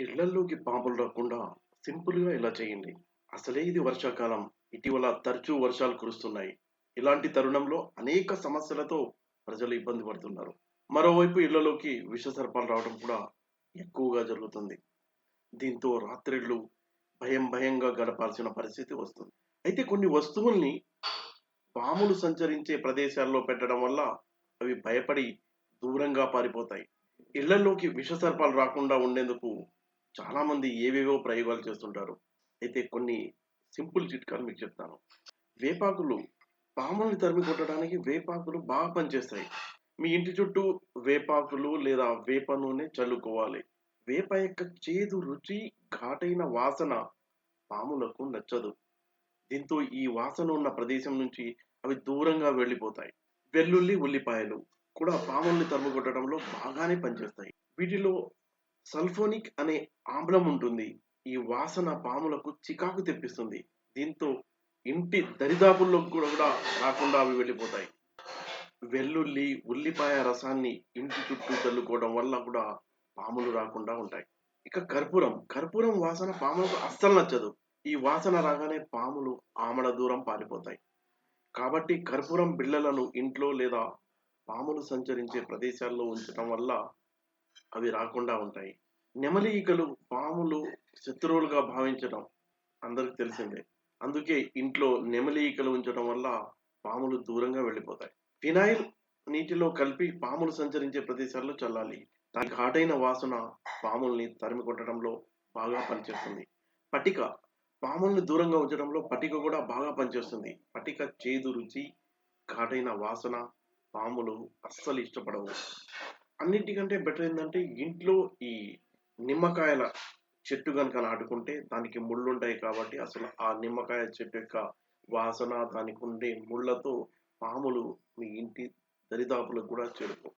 ఇళ్ళల్లోకి పాములు రాకుండా సింపుల్‌గా ఇలా చేయండి. అసలే ఇది వర్షాకాలం. ఇటీవల తరచూ వర్షాలు కురుస్తున్నాయి. ఇలాంటి తరుణంలో అనేక సమస్యలతో ప్రజలు ఇబ్బంది పడుతున్నారు. మరోవైపు ఇళ్ళలోకి విషసర్పాలు రావడం కూడా ఎక్కువగా జరుగుతుంది. దీంతో రాత్రిళ్ళు భయం భయంగా గడపాల్సిన పరిస్థితి వస్తుంది. అయితే కొన్ని వస్తువుల్ని పాములు సంచరించే ప్రదేశాల్లో పెట్టడం వల్ల అవి భయపడి దూరంగా పారిపోతాయి. ఇళ్ళలోకి విషసర్పాలు రాకుండా ఉండేందుకు చాలామంది ఏవేవో ప్రయోగాలు చేస్తుంటారు. అయితే కొన్ని సింపుల్ చిట్కాలు మీకు చెప్తాను. వేపాకులు పాములను తరిమి కొట్టడానికి వేపాకులు బాగా పనిచేస్తాయి. మీ ఇంటి చుట్టూ వేపాకులు లేదా వేప నూనె చల్లుకోవాలి. వేప యొక్క చేదు రుచి, ఘాటైన వాసన పాములకు నచ్చదు. దీంతో ఈ వాసన ఉన్న ప్రదేశం నుంచి అవి దూరంగా వెళ్ళిపోతాయి. వెల్లుల్లి, ఉల్లిపాయలు కూడా పాముల్ని తరిమి కొట్టడంలో బాగానే పనిచేస్తాయి. వీటిలో సల్ఫోనిక్ అనే ఆమ్లం ఉంటుంది. ఈ వాసన పాములకు చికాకు తెప్పిస్తుంది. దీంతో ఇంటి దరిదాపుల్లో కూడా కూడా రాకుండా అవి వెళ్ళిపోతాయి. వెల్లుల్లి, ఉల్లిపాయ రసాన్ని ఇంటి చుట్టూ చల్లుకోవడం వల్ల కూడా పాములు రాకుండా ఉంటాయి. ఇక కర్పూరం. కర్పూరం వాసన పాములకు అస్సలు నచ్చదు. ఈ వాసన రాగానే పాములు ఆమడ దూరం పారిపోతాయి. కాబట్టి కర్పూరం బిళ్ళలను ఇంట్లో లేదా పాములు సంచరించే ప్రదేశాల్లో ఉంచడం వల్ల అవి రాకుండా ఉంటాయి. నెమలి ఈకలు పాములు శత్రువులుగా భావించడం అందరికి తెలిసిందే. అందుకే ఇంట్లో నెమలి ఈకలు ఉంచడం వల్ల పాములు దూరంగా వెళ్ళిపోతాయి. ఫినాయిల్ నీటిలో కలిపి పాములు సంచరించే ప్రదేశాల్లో చల్లాలి. దాని ఘాటైన వాసన పాముల్ని తరిమి కొట్టడంలో బాగా పనిచేస్తుంది. పటిక పాముల్ని దూరంగా ఉంచడంలో పటిక కూడా బాగా పనిచేస్తుంది. పటిక చేదు రుచి, ఘాటైన వాసన పాములు అస్సలు ఇష్టపడవు. అన్నిటికంటే బెటర్ ఏంటంటే ఇంట్లో ఈ నిమ్మకాయల చెట్టు కనుక నాటుకుంటే దానికి ముళ్ళుంటాయి కాబట్టి అసలు ఆ నిమ్మకాయ చెట్టు యొక్క వాసన దానికి ఉండే ముళ్ళతో పాములు మీ ఇంటి దరిదాపులకు కూడా చేరుకోవు.